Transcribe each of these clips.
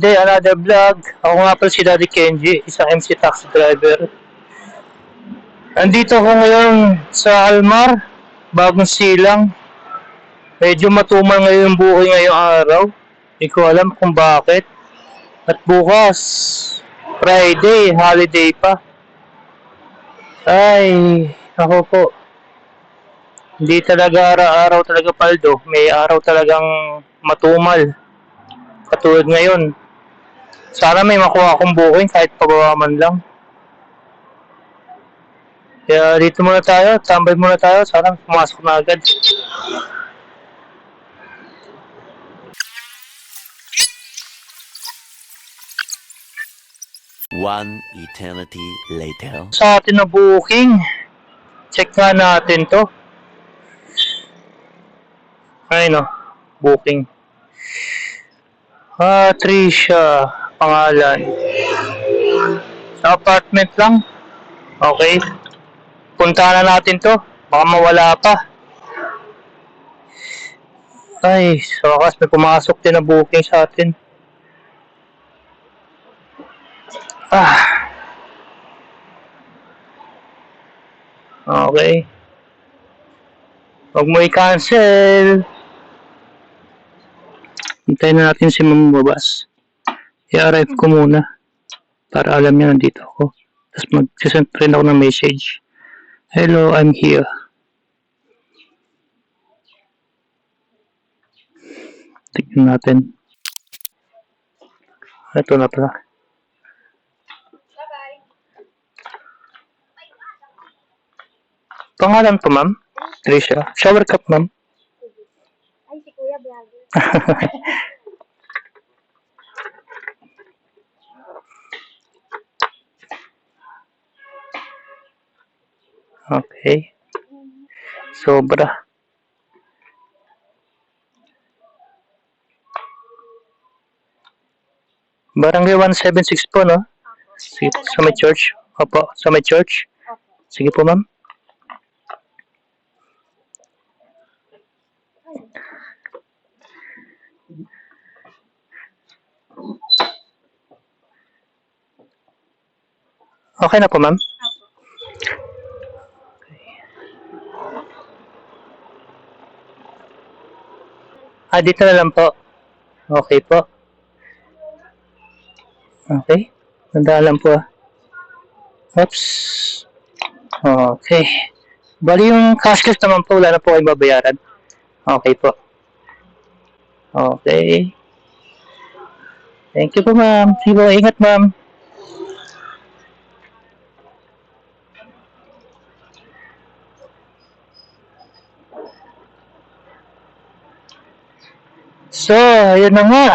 Day, another vlog. Ako nga pala si Daddy Kenji, isang MC taxi driver. Andito ako ngayon sa Almar, bagong silang. Medyo matumal ngayon yung buhay ngayong araw. Hindi ko alam kung bakit. At bukas, Friday, holiday pa. Ay, ako po. Hindi talaga araw-araw talaga paldo. May araw talagang matumal. Katulad ngayon. Sana may makuha akong booking kahit pababa man lang. Kaya dito muna tayo, tambay muna tayo. Sana pumasok na agad. One eternity later. Sa atin na booking. Check nga natin to. Ay no, booking. Ah, Trisha, pangalan. Sa apartment lang. Okay. Punta na natin to. Baka mawala pa. Ay, sa wakas may pumasok din na booking sa atin. Ah. Okay. Huwag mo i-cancel. Hintayin na natin si Ma'am Babas. I-arrive ko muna. Para alam niya nandito ako. Tapos mag-send rin ako ng message. Hello, I'm here. Tignan natin. Ito na pala. Pangalan po, ma'am? Trisha. Shower cup, ma'am. Ay, si Kuya Vlogger. Okay. Sobra. Barangay 176 po, no? Sige, sa may church. Opo, sa may church. Sige po, ma'am. Okay na po, ma'am. Ah, dito na lang po. Okay po. Okay. Ganda lang po. Oops. Okay. Bali yung cash cash naman po, wala na po kayong babayaran. Okay po. Okay. Thank you po ma'am. Sige po, ingat ma'am. So, ayun na nga.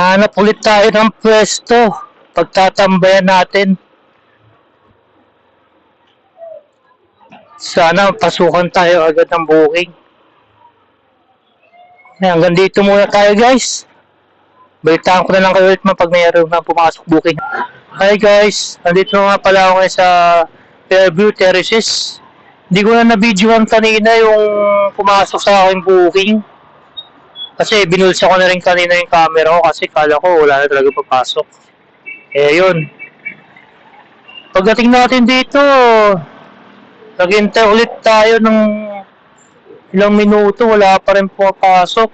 Hanap ulit tayo ng pwesto. Pagtatambayan natin. Sana pasukan tayo agad ng booking. Hanggang dito muna tayo guys. Balitaan ko na lang kayo ulit pag mayroon na pumasok booking. Hi guys, nandito nga pala ako sa Fairview Terraces. Hindi ko na na-videoan kanina yung pumasok sa aking booking. Kasi binulsa ko na rin kanina yung camera ko kasi kala ko wala na talaga papasok. Eh yun. Pagdating natin dito, naghintay ulit tayo ng ilang minuto, wala pa rin pumapasok.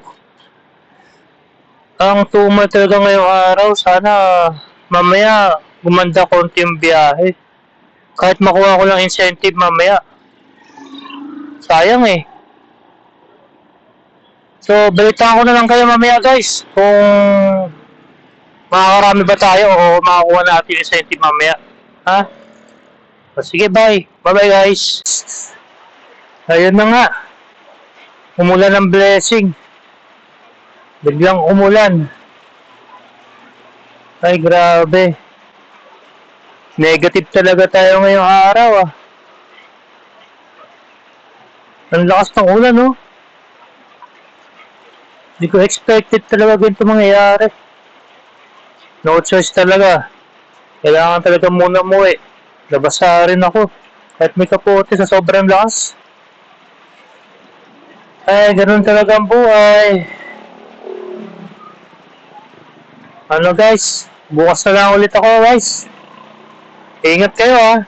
Ang tumal talaga ngayong araw, sana mamaya gumanda konti yung biyahe. Kahit makuha ko lang incentive mamaya. Sayang eh. So, balitaan ko na lang kayo mamaya guys kung makakarami ba tayo o makakuha natin yung incentive mamaya. Ha? O, sige, bye. Bye-bye guys. Ayun na nga. Umulan ng blessing. Biglang umulan. Ay, grabe. Negative talaga tayo ngayong araw ah. Ang lakas ng ulan, no? Hindi ko expected talaga ganito mangyayari. No choice talaga. Kailangan talaga muna umuwi. Nabasa rin ako. Kahit may kapote sa sobrang lakas. Ay, ganun talaga ang buhay. Ano guys, bukas na lang ulit ako guys. Ingat kayo ah.